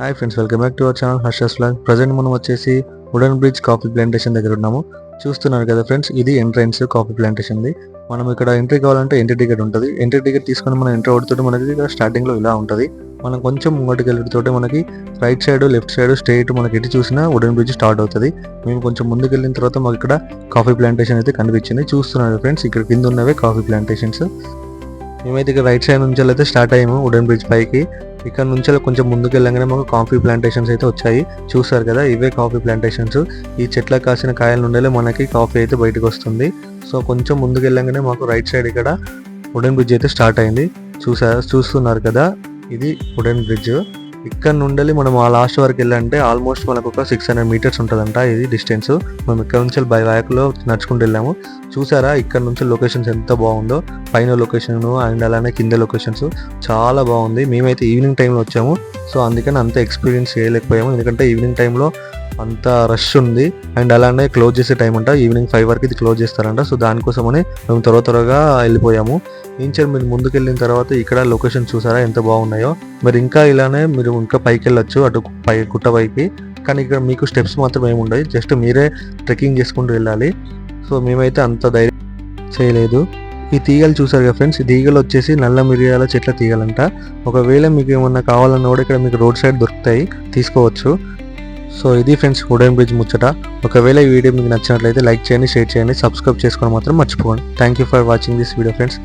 Hi friends welcome back to our channel Harsha's vlog present మనం వచ్చేసి wooden bridge coffee plantation దగ్గర ఉన్నాము. చూస్తున్నారు కదా ఫ్రెండ్స్ ఇది ఎంట్రన్స్ కాఫీ ప్లాంటేషన్ది మనం ఇక్కడ ఎంట్రీ కావాలంటే ఎంట్రీ టికెట్ ఉంటుంది. ఎంట్రీ టికెట్ తీసుకొని మనం ఎంట్రీ అవుతుంటే మనకి ఇక్కడ స్టార్టింగ్లో ఇలా ఉంటుంది. మనం కొంచెం ముంగటికి వెళ్ళడంతో మనకి right side left side straight మనకి ఎటు చూసినా వుడెన్ బ్రిడ్జ్ స్టార్ట్ అవుతుంది. మేము కొంచెం ముందుకు వెళ్ళిన తర్వాత మాకు ఇక్కడ కాఫీ ప్లాంటేషన్ అయితే కనిపించింది. చూస్తున్నారు ఫ్రెండ్స్ ఇక్కడ కింద ఉన్నవే కాఫీ ప్లాంటేషన్స్ మేమైతే ఇక్కడ రైట్ సైడ్ నుంచి అయితే స్టార్ట్ అయ్యాము వుడెన్ బ్రిడ్జ్ పైకి. ఇక్కడ నుంచి కొంచెం ముందుకు వెళ్ళగానే మాకు కాఫీ ప్లాంటేషన్స్ అయితే వచ్చాయి. చూసారు కదా ఇవే కాఫీ ప్లాంటేషన్స్ ఈ చెట్ల కాసిన కాయల నుండే మనకి కాఫీ అయితే బయటకు వస్తుంది. సో కొంచెం ముందుకు వెళ్ళగానే మాకు రైట్ సైడ్ ఇక్కడ వుడెన్ బ్రిడ్జ్ అయితే స్టార్ట్ అయింది. చూసారు చూస్తున్నారు కదా ఇది వుడెన్ బ్రిడ్జ్ ఇక్కడ నుండి మనం ఆ లాస్ట్ వరకు వెళ్ళాలంటే ఆల్మోస్ట్ మనకు ఒక సిక్స్ హండ్రెడ్ మీటర్స్ ఉంటుందంట ఇది డిస్టెన్స్ మేము ఇక్కడ నుంచి బై వ్యాక్లో నడుచుకుంటూ వెళ్ళాము. చూసారా ఇక్కడ నుంచి లొకేషన్స్ ఎంత బాగుందో. పైన లొకేషన్ అండ్ అలానే కింద లొకేషన్స్ చాలా బాగుంది. మేమైతే ఈవినింగ్ టైంలో వచ్చాము. సో అందుకని అంత ఎక్స్పీరియన్స్ చేయలేకపోయాము. ఎందుకంటే ఈవినింగ్ టైంలో అంత రష్ ఉంది. అండ్ అలానే క్లోజ్ చేసే టైం అంట. ఈవినింగ్ ఫైవ్ వరకు ఇది క్లోజ్ చేస్తారంట. సో దానికోసమని మేము త్వర త్వరగా వెళ్ళిపోయాము. ఇంచర్ మీరు ముందుకు వెళ్ళిన తర్వాత ఇక్కడ లొకేషన్ చూసారా? ఎంత బాగున్నాయో. మరి ఇంకా ఇలానే మీరు ఇంకా పైకి వెళ్ళొచ్చు అటు పై కుట్ట పైకి కానీ ఇక్కడ మీకు స్టెప్స్ మాత్రం ఏమి ఉండవు. జస్ట్ మీరే ట్రెక్కింగ్ చేసుకుంటూ వెళ్ళాలి. సో మేమైతే అంత ధైర్యం చేయలేదు. ఈ తీగలు చూసారు కదా ఫ్రెండ్స్ ఈ తీగలు వచ్చేసి నల్ల మిరియాల చెట్ల తీగలంట. ఒకవేళ మీకు ఏమన్నా కావాలన్నా కూడా ఇక్కడ మీకు రోడ్ సైడ్ దొరుకుతాయి. తీసుకోవచ్చు. సో ఇది ఫ్రెండ్స్ వుడెన్ బ్రిడ్జ్ ముచ్చట. ఒకవేళ ఈ వీడియో మీకు నచ్చినట్లయితే లైక్ చేయండి షేర్ చేయండి సబ్స్క్రైబ్ చేసుకోవడం మాత్రం మర్చిపోకండి. Thank you for watching this video friends